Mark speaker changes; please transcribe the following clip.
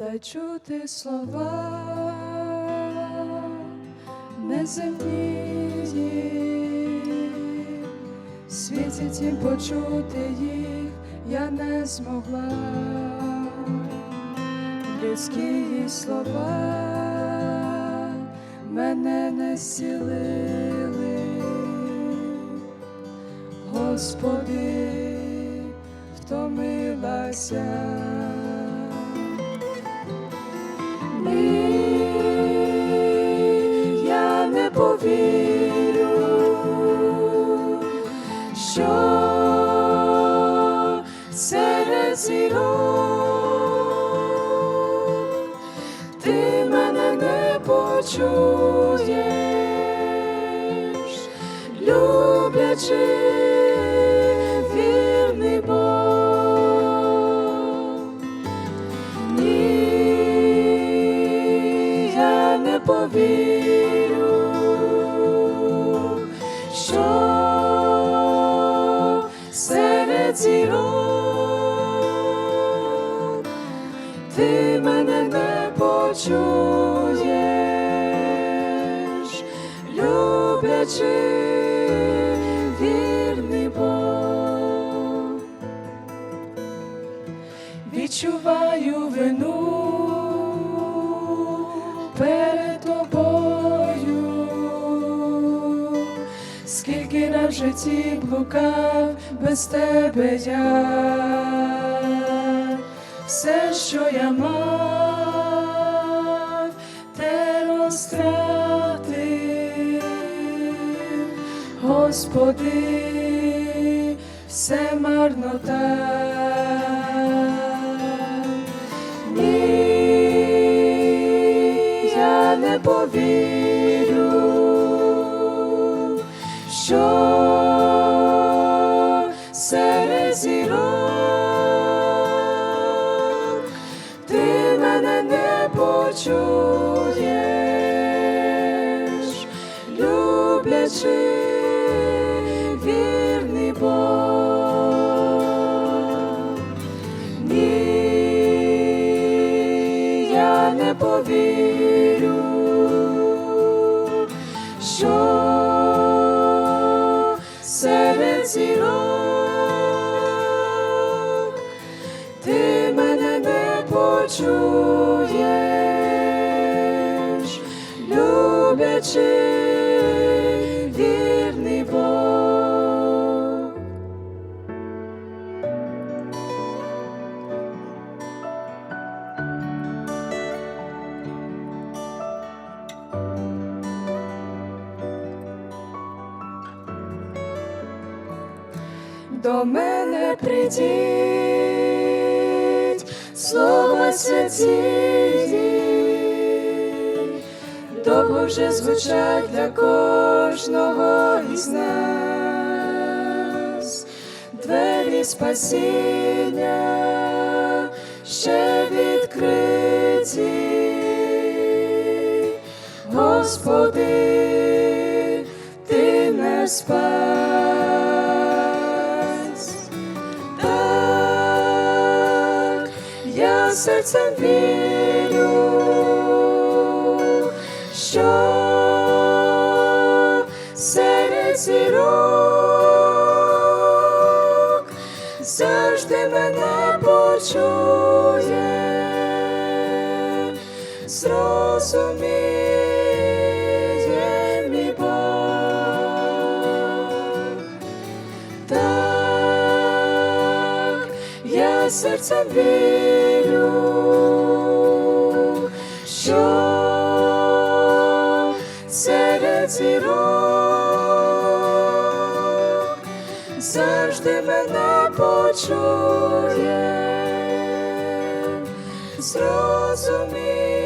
Speaker 1: та чути слова неземні, світі тім почути їх я не змогла, людські слова мене не зцілили, Господи, втомилася. Зірок ти мене не люблячи вірний Бог. Ні, я не повірю, що почуєш, люблячи вірний Бог. Відчуваю вину перед тобою, скільки раз в житті блукав без тебе я, все, що я мав, Господи, все марнота. Ні, я не повірю, що серед зірок ти мене не почуєш, люблячи не повірю, що серед зірок ти мене не почуєш, люблячи До мене прийдіть, слова святі, довго вже звучать для кожного із нас, двері спасіння ще відкриті, Господи, ти не спас. Серцем вірю, що серед зірок завжди мене почує, зрозуміє я серцем вірю, що серед зірок завжди мене почує, зрозуміє